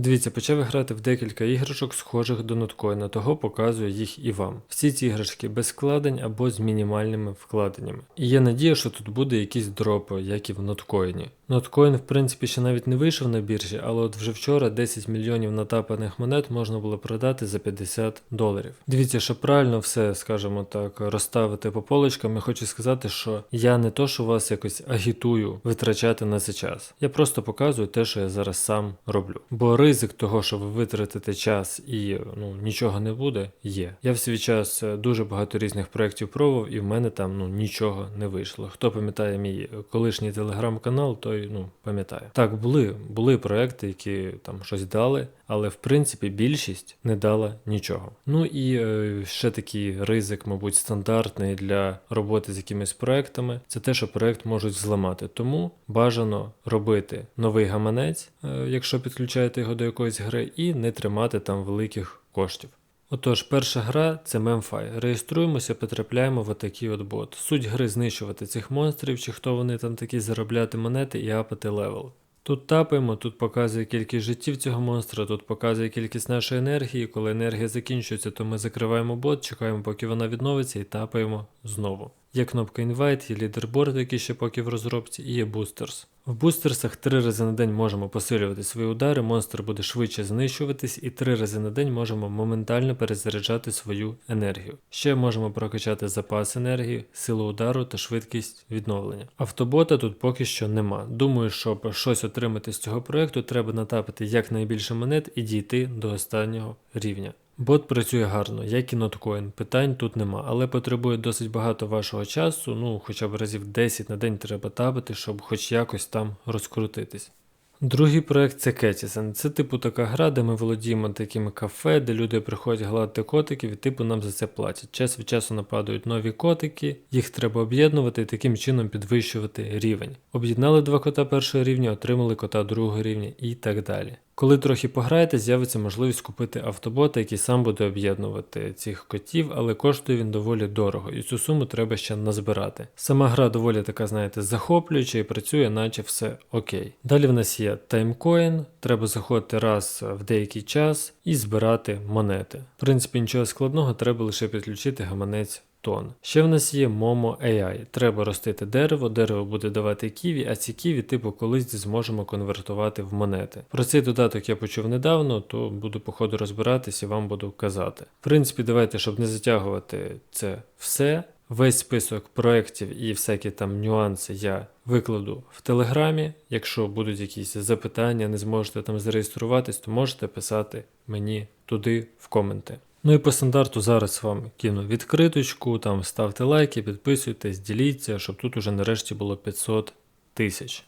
Дивіться, почав грати в декілька іграшок, схожих до ноткоїна, того показую їх і вам. Всі ці іграшки без вкладень або з мінімальними вкладеннями. І є надія, що тут буде якісь дропи, як і в ноткоїні. Ноткоін, в принципі, ще навіть не вийшов на біржі, але от вже вчора 10 мільйонів натапаних монет можна було продати за 50 доларів. Дивіться, що правильно все, скажімо так, розставити по полочкам. Я хочу сказати, що я не то, що вас якось агітую витрачати на це час. Я просто показую те, що я зараз сам роблю. Бо ризик того, що ви витратите час і ну нічого не буде, є. Я в свій час е, дуже багато різних проєктів пробував, і в мене там ну нічого не вийшло. Хто пам'ятає мій колишній телеграм-канал, той ну пам'ятає. Так, були, були проекти, які там щось дали, але в принципі більшість не дала нічого. Ну і е, ще такий ризик, мабуть, стандартний для роботи з якимись проектами, це те, що проект можуть зламати. Тому бажано робити новий гаманець, е, якщо підключаєте його до якоїсь гри, і не тримати там великих коштів. Отож, перша гра це мемфай. Реєструємося, потрапляємо в отакий от бот. Суть гри знищувати цих монстрів, чи хто вони там такі, заробляти монети і апати левел. Тут тапаємо, тут показує кількість життів цього монстра, тут показує кількість нашої енергії. Коли енергія закінчується, то ми закриваємо бот, чекаємо, поки вона відновиться, і тапаємо знову. Є кнопка Invite, є лідерборд, який ще поки в розробці, і є Boosters. В бустерсах три рази на день можемо посилювати свої удари, монстр буде швидше знищуватись, і три рази на день можемо моментально перезаряджати свою енергію. Ще можемо прокачати запас енергії, силу удару та швидкість відновлення. Автобота тут поки що нема. Думаю, щоб щось отримати з цього проекту, треба натапити якнайбільше монет і дійти до останнього рівня. Бот працює гарно, як і ноткоін, питань тут нема, але потребує досить багато вашого часу, ну хоча б разів 10 на день треба табити, щоб хоч якось там розкрутитись. Другий проект це Кетісен. Це типу така гра, де ми володіємо такими кафе, де люди приходять гладити котиків і типу нам за це платять. Час від часу нападають нові котики, їх треба об'єднувати і таким чином підвищувати рівень. Об'єднали два кота першого рівня, отримали кота другого рівня і так далі. Коли трохи пограєте, з'явиться можливість купити автобота, який сам буде об'єднувати цих котів, але коштує він доволі дорого, і цю суму треба ще назбирати. Сама гра доволі така, знаєте, захоплююча і працює, наче все окей. Далі в нас є таймкоін, треба заходити раз в деякий час і збирати монети. В принципі, нічого складного, треба лише підключити гаманець тон. Ще в нас є Momo AI. Треба ростити дерево, дерево буде давати ківі, а ці ківі, типу, колись зможемо конвертувати в монети. Про цей додаток я почув недавно, то буду по ходу розбиратись і вам буду казати. В принципі, давайте, щоб не затягувати це все. Весь список проєктів і всякі там нюанси я викладу в телеграмі. Якщо будуть якісь запитання, не зможете там зареєструватись, то можете писати мені туди в коменти. Ну і по стандарту зараз вам кину відкриточку, там ставте лайки, підписуйтесь, діліться, щоб тут уже нарешті було 500 тисяч.